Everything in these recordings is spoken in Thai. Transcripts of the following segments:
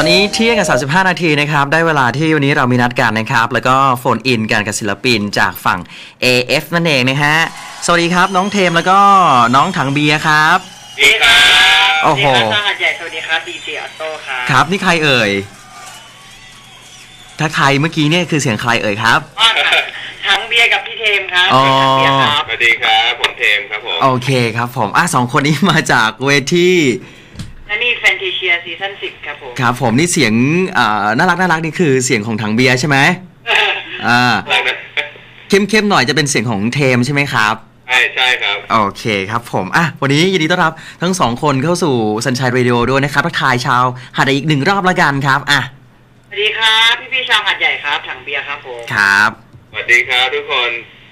อนนี้เที่ยงกับ35 นาทีนะครับ ได้เวลาที่วันนี้เรามีนัดกันนะครับ แล้วก็โฟนอินกันกับศิลปินจากฝั่ง AF นั่นเองนะฮะ สวัสดีครับน้องเทมแล้วก็น้องถังเบียร์ครับดีครับโอ้โห สวัสดีครับสหัสใหญ่สวัสดีครับดีเจออโต้ครับครับ นี่ใครเอ่ย ถ้าใครเมื่อกี้เนี่ยคือเสียงใครเอ่ยครับอ้าวทั้งเบียร์กับพี่เทมครับอ๋อทั้งเบียร์ครับ สวัสดีครับผมเทมครับผม โอเคครับผมอะสองคนนี้มาจากเวที และนี่แฟนตาเชียซีซั่นสิบครับผม ครับผมนี่เสียงอ่าน่ารักน่ารักนี่คือเสียงของถังเบียร์ใช่ไหมอ่ารักนะเข้มๆหน่อยจะเป็นเสียงของเทมใช่ไหมครับ ใช่ใช่ครับ โอเคครับผม อะ วันนี้ยินดีต้อนรับทั้งสองคนเข้าสู่สัญชัยเรดิโอด้วยนะครับทักทายชาวหาดใหญ่อีกหนึ่งรอบละกันครับ อะ สวัสดีครับ พี่พี่ๆชาวหัดใหญ่ครับถังเบียร์ครับผม ครับ สวัสดีครับทุกคน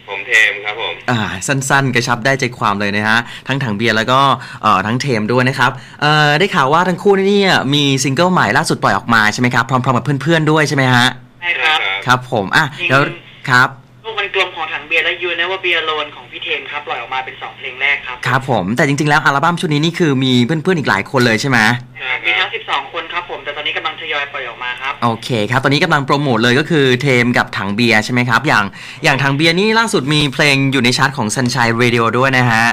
ผมเทมครับผมอ่าสั้นๆ กระชับได้ใจความเลยนะฮะ ทั้งถังเบียร์แล้วก็เอ่อทั้งเทมด้วยนะครับเอ่อได้ข่าวว่าทั้งคู่นี่เนี่ยมีซิงเกิลใหม่ล่าสุดปล่อยออกมาใช่ไหมครับ พร้อมๆกับเพื่อนๆด้วยใช่ไหมฮะ ใช่ครับครับผมอะเดี๋ยวครับ ลูกมันกลมของถังเบียร์และยูเนว่าเบียร์โลนของพี่เทมครับปล่อยออกมาเป็นสองเพลงแรกครับครับผมแต่จริงๆแล้วอัลบั้มชุดนี้นี่คือมีเพื่อนๆอีกหลายคนเลยใช่ไหมครับมีทั้ง12คนครับ ผมแต่ตอนนี้กำลังทยอยปล่อยออกมาครับ โอเคครับ ตอนนี้กำลังโปรโมทเลยก็คือเทมกับถังเบียร์ใช่ไหมครับ อย่างอย่างถังเบียร์นี่ล่าสุดมีเพลงอยู่ในชาร์ตของ Sunshine Radio ด้วยนะฮะ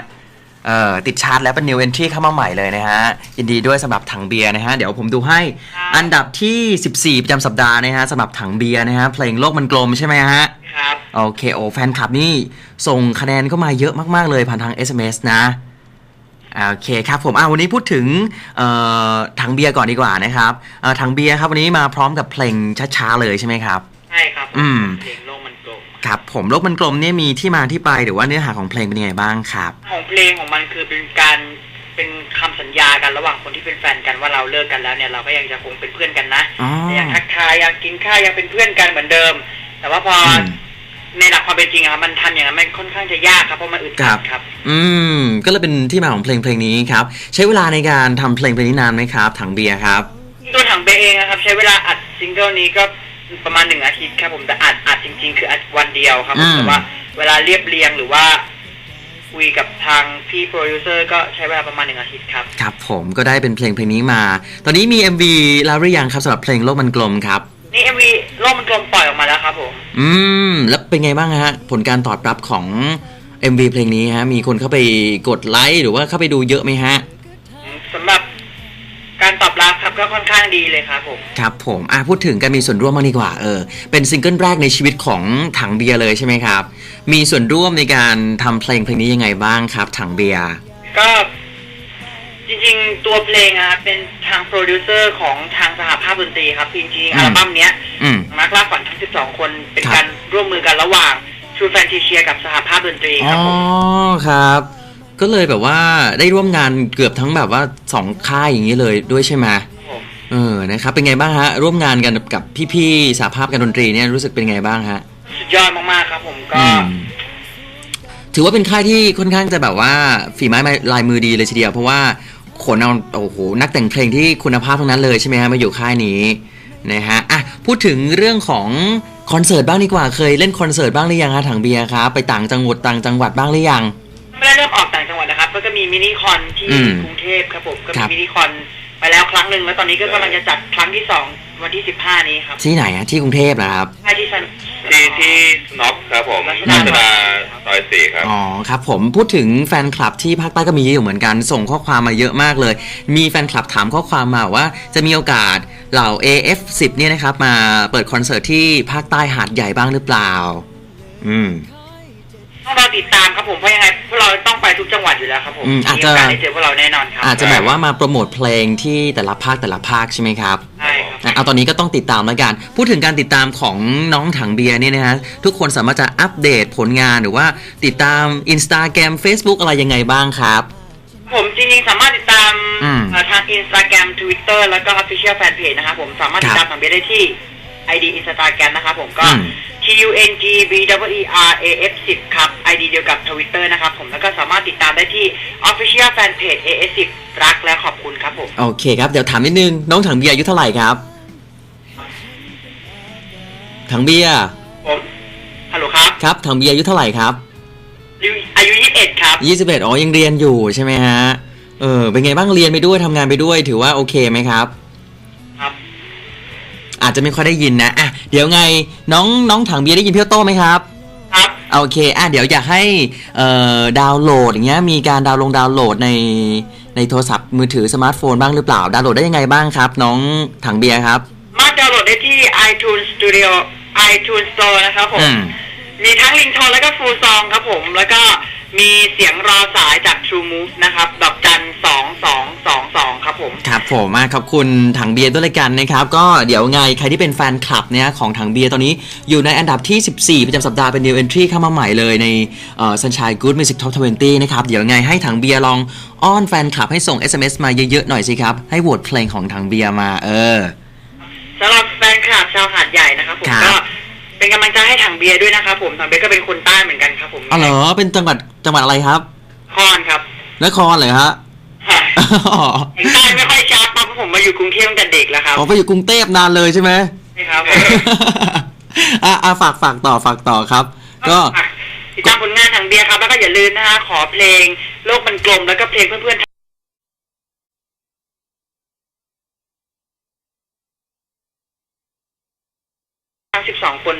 เอ่อติดชาร์ตแล้วเป็น new entry เข้ามาใหม่เลยนะฮะ ยินดีด้วยสำหรับถังเบียร์นะฮะ เดี๋ยวผมดูให้ครับอันดับที่ 14 ประจำสัปดาห์นะฮะสำหรับถังเบียร์นะฮะ เพลงโลกมันกลมใช่ไหมฮะ ครับ โอเคโอ้แฟนคลับนี่ส่งคะแนนเข้ามาเยอะมาก ๆ เลยผ่านทาง SMS นะ โอเคครับผมอ่าวันนี้พูดถึงเอ่อถังเบียร์ก่อนดีกว่านะครับเอ่อถังเบียร์ครับวันนี้มาพร้อมกับเพลงช้าๆเลยใช่ไหมครับ ใช่ครับ อืมเพลงโลกมันกลมครับ ผมโลกมันกลมเนี่ยมีที่มาที่ไปหรือว่าเนื้อหาของเพลงเป็นยังไงบ้างครับ ของเพลงของมันคือเป็นการเป็นคำสัญญากันระหว่างคนที่เป็นแฟนกันว่าเราเลิกกันแล้วเนี่ยเราก็ยังจะคงเป็นเพื่อนกันนะอ๋อยังทักทายยังกินข้าวยังเป็นเพื่อนกันเหมือนเดิม แต่ว่าพออม ในหลักความเป็นจริงอะครับมันทำอย่างนั้นมันค่อนข้างจะยากครับเพราะมันอึดครัอับดครับ อืม ก็เลยเป็นที่มาของเพลงเพลงนี้ครับ ใช้เวลาในการทำเพลงเพลงนี้นานไหมครับ ถังเบียร์ครับ ตัวถังเบเองนะครับ ใช้เวลาอัดซิงเกิลนี้ก็ประมาณหนึ่งอาทิตย์ครับผมแต่อัดอัดจริง ๆ คืออัดวันเดียวครับผมอืมแต่ว่าเวลาเรียบเรียงหรือว่าคุยกับทางพี่โปรดิวเซอร์ก็ใช้เวลาประมาณหนึ่งอาทิตย์ครับ ครับผมก็ได้เป็นเพลงเพลงนี้มา ตอนนี้มี MV แล้วหรือยังครับสำหรับเพลงโลกมันกลมครับ นี่เอ็มวีโลกมันกลมปล่อยออกมาแล้วครับผม อืม แล้วเป็นไงบ้างฮะ ผลการตอบรับของ MV เพลงนี้ฮะ มีคนเข้าไปกดไลค์หรือว่าเข้าไปดูเยอะไหมฮะ สำหรับการตอบรับครับก็ค่อนข้างดีเลยครับผมครับผมอะพูดถึงการมีส่วนร่วมมางดีกว่า เออ เป็นซิงเกิลแรกในชีวิตของถังเบียร์เลยใช่ไหมครับ มีส่วนร่วมในการทำเพลงเพลงนี้ยังไงบ้างครับ ถังเบียร์ ก็จริงๆ ตัวเพลงอะครับเป็นทางโปรดิวเซอร์ของทางสหภาพดนตรีครับจริงๆอืมอัลบั้มเนี้ยอืม นักล่าฝันทั้ง 12 คนเป็นครับการร่วมมือกันระหว่าง True Fantasia กับสหภาพดนตรีอ๋ครับผมอครับ ก็เลยแบบว่าได้ร่วมงานเกือบทั้งแบบว่าสองค่ายอย่างนี้เลยด้วยใช่ไหมผมเออนะครับเป็นไงบ้างฮะ ร่วมงานกันกับพี่ๆสหภาพการดนตรีเนี่ยรู้สึกเป็นไงบ้างฮะสุดยอดมากๆครับผมก็อืมถือว่าเป็นค่ายที่ค่อนข้างจะแบบว่าฝีไม้ลายมือดีเลยทีเดียวเพราะว่าขนเอาโอ้โหนักแต่งเพลงที่คุณภาพทั้งนั้นเลยใช่ไหมฮะมาอยู่ค่ายนี้ นะฮะอะพูดถึงเรื่องของคอนเสิร์ตบ้างดีกว่าเคยเล่นคอนเสิร์ตบ้างหรือยังฮะถังเบียร์ครับไปต่างจังหวัดต่างจังหวัดบ้างหรือยังไม่ได้เริ่มออกต่างจังหวัดนะครับ ก็จะมีมินิคอนที่อืมกรุงเทพครับผมก็ครัมีบมินิคอนไปแล้วครั้งหนึ่งแล้วตอนนี้ก็กำลังจะจัดครั้งที่สองวันที่15นี้ครับที่ไหนฮะที่กรุงเทพนะครับค่าย ที่ซันที่ที่สน็อปครับผมรัชรัดาชดาซอยสี่ครับ อ๋อครับผมพูดถึงแฟนคลับที่ภาคใต้ก็มีเยอะอยู่เหมือนกัน ส่งข้อความมาเยอะมากเลย มีแฟนคลับถามข้อความมาว่า จะมีโอกาสเหล่า AF10 เนี่ยนะครับ มาเปิดคอนเสิร์ตที่ภาคใต้หาดใหญ่บ้างหรือเปล่า อืม ต้องรอติดตามครับผม เพราะยังไงพวกเราต้องไปทุกจังหวัดอยู่แล้วครับผมอืมอาจมีจะโอกาสได้เจอพวกเราแน่นอนครับ อาจจะแบบว่ามาโปรโมทเพลงที่แต่ละภาคแต่ละภาคใช่ไหมครับใช่ครับ นะเอาตอนนี้ก็ต้องติดตามแล้วกัน พูดถึงการติดตามของน้องถังเบียร์เนี่ยนะฮะทุกคนสามารถจะอัปเดตผลงานหรือว่าติดตาม Instagram Facebook อะไรยังไงบ้างครับ ผมจริงๆ สามารถติดตามอืม เอ่อทาง Instagram Twitter แล้วก็ Official Fanpage นะครับผมสามารถติดตามทางเบียร์ได้ที่ ID Instagram นะครับผมก็ อืม T U N G B W E R A F 10ครับ ID เดียวกับ Twitter นะครับผมแล้วก็สามารถติดตามได้ที่ Official Fanpage A S 10รักและขอบคุณครับผม โอเคครับ เดี๋ยวถามนิดนึง น้องถังเบียร์อายุเท่าไหร่ครับ ถังเบียร์ผมฮัลโหลครับ ครับถังเบียร์อายุเท่าไหร่ครับอายุอายุ21ครับ21อ๋อยังเรียนอยู่ใช่ไหมฮะเออเป็นไงบ้างเรียนไปด้วยทำงานไปด้วย ถือว่าโอเคไหมครับ ครับ อาจจะไม่ค่อยได้ยินนะอะเดี๋ยวไงน้องน้องถังเบียร์ได้ยินพี่โต้ไหมครับครับโอเคอะเดี๋ยวอยากให้เอ่อดาวน์โหลดอย่างเงี้ยมีการดาวน์ลงดาวน์โหลดในในโทรศัพท์มือถือสมาร์ทโฟนบ้างหรือเปล่า ดาวน์โหลดได้ยังไงบ้างครับ น้องถังเบียร์ครับ มาดาวน์โหลดได้ที่ iTunes Studio iTunes Store นะครับผมอืมมีทั้งลิงโทนแล้วก็ฟูลซองครับผม แล้วก็มีเสียงรอสายจาก True Move นะครับ ดอกจันสองสองสองสองครับผม ครับผมอะขอบคุณถังเบียร์ด้วยเลยกันนะครับ ก็เดี๋ยวไงใครที่เป็นแฟนคลับเนี่ยของถังเบียร์ตอนนี้อยู่ในอันดับที่ 14 ประจำสัปดาห์เป็น new entry เข้ามาใหม่เลยในเอ่อ Sunshine Good Music Top 20 นะครับ เดี๋ยวไงให้ถังเบียร์ลองอ้อนแฟนคลับให้ส่ง SMS มาเยอะๆหน่อยสิครับ ให้โหวตเพลงของถังเบียร์มาเออ สำหรับแฟนคลับชาวหาดใหญ่นะครับผมครับ ก็เป็นกำลังใจให้ถังเบียร์ด้วยนะครับผมถังเบียร์ก็เป็นคนใต้เหมือนกันครับผมอ๋อเหรอเป็นจังหวัดจังหวัดอะไรครับ คอนครับนครเหรอฮะเห็นใต้ไม่ค่อยชัดเพราะผมมาอยู่กรุงเทพตั้งแต่เด็กแล้วครับอ๋อไปอยู่กรุงเทพนานเลยใช่ไหม ใช่ครับอะอะฝากฝากต่อฝากต่อครับ ก็ ติดตามผลงานถังเบียร์ครับแล้วก็อย่าลืมนะฮะขอเพลงโลกมันกลมแล้วก็เพลงเพื่อนๆ คน